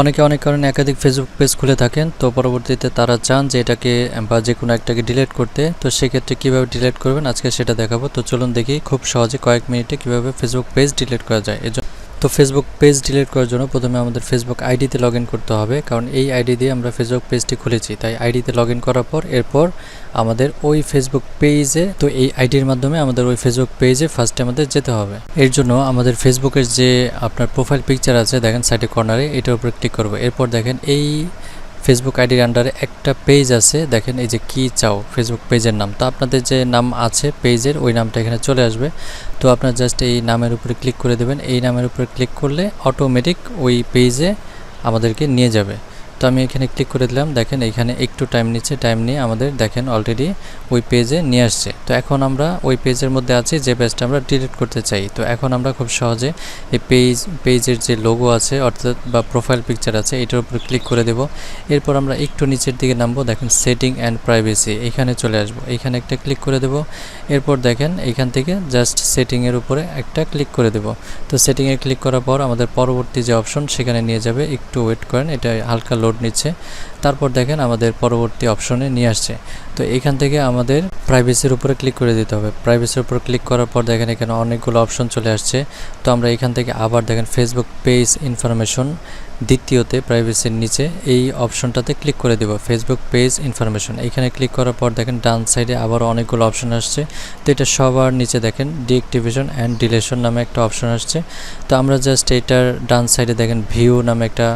অনেকে অনেক কারণে একাধিক ফেসবুক পেজ খুলে থাকেন, তো পরবর্তীতে তারা চান যে এটাকে, বা যে কোনো একটাকে ডিলিট করতে। তো সেক্ষেত্রে কীভাবে ডিলিট করবেন? আজকে সেটা দেখাবো। তো চলুন দেখি খুব সহজে কয়েক মিনিটে কীভাবে ফেসবুক পেজ ডিলিট করা যায়। তো ফেসবুক পেজ ডিলিট করার জন্য প্রথমে আমাদের ফেসবুক আইডিতে লগ করতে হবে। কারণ এই আইডি দিয়ে আমরা ফেসবুক পেজটি খুলেছি। তাই আইডিতে লগ করার পর এরপর আমাদের ওই ফেসবুক পেজে তো এই আইডির মাধ্যমে আমাদের ওই ফেসবুক পেজে ফার্স্টে আমাদের যেতে হবে। এর জন্য আমাদের ফেসবুকের যে আপনার প্রোফাইল পিকচার আছে, দেখেন সাইডে কর্নারে এটার উপরে ক্লিক করব। এরপর দেখেন এই ফেসবুক আইডির আন্ডারে একটা পেজ আছে। দেখেন এই যে কি চাও ফেসবুক পেজের নাম। তো আপনাদের যে নাম আছে পেজের ওই নামটা এখানে চলে আসবে। তো আপনার জাস্ট এই নামের উপরে ক্লিক করে দেবেন। এই নামের উপরে ক্লিক করলে অটোমেটিক ওই পেজে আমাদেরকে নিয়ে যাবে। তো আমি এখানে ক্লিক করে দিলাম। দেখেন এখানে একটু টাইম নিচ্ছে টাইম নিয়ে আমাদের দেখেন অলরেডি ওই পেজে নিয়ে আসছে। তো এখন আমরা ওই পেজের মধ্যে আছি, যে পেজটা আমরা ডিলিট করতে চাই। তো এখন আমরা খুব সহজে এই পেজ পেজের যে লোগো আছে, অর্থাৎ বা প্রোফাইল পিকচার আছে, এটার উপর ক্লিক করে দেব। এরপর আমরা একটু নিচের দিকে নামবো, দেখেন সেটিং অ্যান্ড প্রাইভেসি এখানে চলে আসব। এখানে একটা ক্লিক করে দেব। এরপর দেখেন এখান থেকে জাস্ট সেটিংয়ের উপরে একটা ক্লিক করে দেব। তো সেটিংয়ে ক্লিক করার পর আমাদের পরবর্তী যে অপশন সেখানে নিয়ে যাবে। একটু ওয়েট করেন, এটা হালকা লোড নিচ্ছে। তারপর দেখেন আমাদের পরবর্তী অপশনে নিয়ে আসছে। তো এখান থেকে আমাদের প্রাইভেসির উপরে ক্লিক করে দিতে হবে। প্রাইভেসির উপর ক্লিক করার পর দেখেন এখানে অনেকগুলো অপশন চলে আসছে। তো আমরা এখান থেকে আবার দেখেন ফেসবুক পেজ ইনফরমেশন দ্বিতীয়তে প্রাইভেসির নিচে এই অপশনটাতে ক্লিক করে দেব। ফেসবুক পেজ ইনফরমেশন এখানে ক্লিক করার পর দেখেন ডান সাইডে আবার অনেকগুলো অপশন আসছে। তো এটা সবার নিচে দেখেন ডিএক্টিভেশন অ্যান্ড ডিলেশন নামে একটা অপশন আসছে। তো আমরা জাস্ট এটার ডান সাইডে দেখেন ভিউ নামে একটা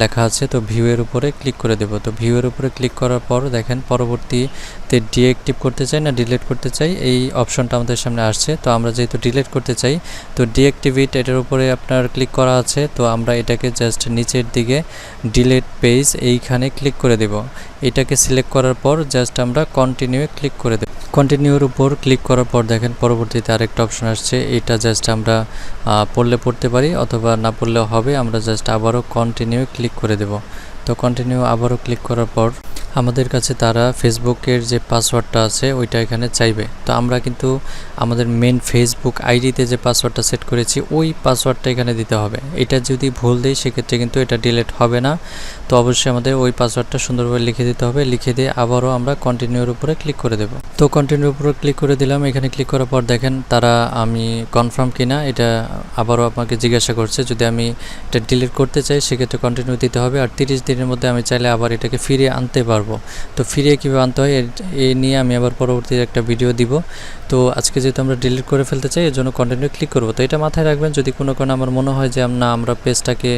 লেখা আছে। তো ভিউ এর উপরে ক্লিক করে দেব। তো ভিউ এর উপরে ক্লিক করার পর দেখেন পরবর্তীতে ডিএক্টিভ করতে চাই না ডিলিট করতে চাই, এই অপশনটা আমাদের সামনে আসছে। তো আমরা যেহেতু ডিলিট করতে চাই, তো ডিএক্টিভেট এটার উপরে আপনার ক্লিক করা আছে। তো আমরা এটাকে জাস্ট নিচের দিকে ডিলেট পেজ এইখানে ক্লিক করে দেব। এটাকে সিলেক্ট করার পর জাস্ট আমরা কন্টিনিউ ক্লিক করে দেব। কন্টিনিউর উপর ক্লিক করার পর দেখেন পরবর্তীতে আরেকটা অপশন আসছে। এটা জাস্ট আমরা পড়লে পড়তে পারি, অথবা না পড়লেও হবে। আমরা জাস্ট আবারও কন্টিনিউ ক্লিক করে দেব। তো কন্টিনিউ আবারও ক্লিক করার পর আমাদের কাছে তারা ফেসবুকের যে পাসওয়ার্ডটা আছে, ওইটা এখানে চাইবে। তো আমরা কিন্তু আমাদের মেন ফেসবুক আইডিতে যে পাসওয়ার্ডটা সেট করেছি, ওই পাসওয়ার্ডটা এখানে দিতে হবে। এটা যদি ভুল দেই সেক্ষেত্রে কিন্তু এটা ডিলেট হবে না। তো অবশ্যই আমাদের ওই পাসওয়ার্ডটা সুন্দরভাবে লিখে দিতে হবে। লিখে দিয়ে আবারও আমরা কন্টিনিউর উপরে ক্লিক করে দেব। তো কন্টিনিউর উপরে ক্লিক করে দিলাম। এখানে ক্লিক করার পর দেখেন তারা আমি কনফার্ম কিনা, এটা আবারও আপনাকে জিজ্ঞাসা করছে, যদি আমি এটা ডিলিট করতে চাই, সেক্ষেত্রে কন্টিনিউ দিতে হবে। আর তিরিশ দিনের মধ্যে আমি চাইলে আবার এটাকে ফিরিয়ে আনতে পারব। তো ফিরিয়ে কীভাবে আনতে হয় এ নিয়ে আমি আবার পরবর্তীতে একটা ভিডিও দিব। তো আজকে যেহেতু আমরা ডিলিট করে ফেলতে চাই, এর জন্য কন্টিনিউ ক্লিক করব। তো এটা মাথায় রাখবেন, যদি কোনো কারণে আমার মনে হয় যে না, আমরা পেজটাকে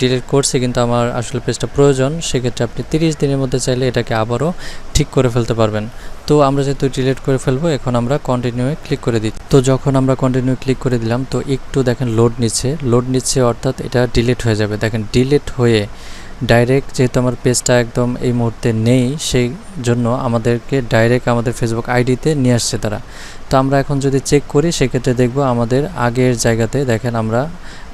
ডিলিট করছি কিন্তু আমার আসলে পেজটা প্রয়োজন, সেক্ষেত্রে আপনি তিরিশ দিনের মধ্যে চাইলে এটাকে আবারও ঠিক করে ফেলতে পারবেন। তো আমরা যেহেতু ডিলিট করে ফেলব, এখন আমরা কন্টিনিউ ক্লিক করে দিই তো যখন আমরা কন্টিনিউ ক্লিক করে দিলাম, তো একটু দেখেন লোড নিচ্ছে। লোড নিচ্ছে অর্থাৎ এটা ডিলিট হয়ে যাবে। দেখেন ডিলিট হয়ে ডাইরেক্ট যেহেতু আমার পেজটা একদম এই মুহূর্তে নেই, সেই জন্য আমাদেরকে ডাইরেক্ট আমাদের ফেসবুক আইডিতে নিয়ে আসছে তারা। তো আমরা এখন যদি চেক করি, সেক্ষেত্রে দেখব আমাদের আগের জায়গাতে দেখেন আমরা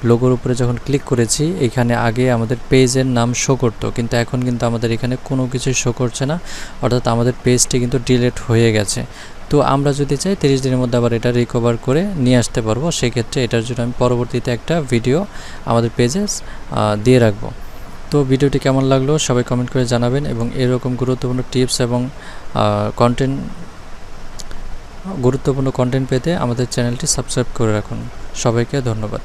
লোগোর উপরে যখন ক্লিক করেছি, এখানে আগে আমাদের পেজের নাম শো করতো। কিন্তু এখন কিন্তু আমাদের এখানে কোনো কিছুই শো করছে না, অর্থাৎ আমাদের পেজটি কিন্তু ডিলেট হয়ে গেছে। তো আমরা যদি চাই, তিরিশ দিনের মধ্যে আবার এটা রিকভার করে নিয়ে আসতে পারব। সেক্ষেত্রে এটার জন্য আমি পরবর্তীতে একটা ভিডিও আমাদের পেজে দিয়ে রাখব। তো ভিডিওটি কেমন লাগল সবাই কমেন্ট করে জানাবেন এবং এরকম গুরুত্বপূর্ণ টিপস এবং কন্টেন্ট গুরুত্বপূর্ণ কন্টেন্ট পেতে আমাদের চ্যানেলটি সাবস্ক্রাইব করে রাখুন। সবাইকে ধন্যবাদ।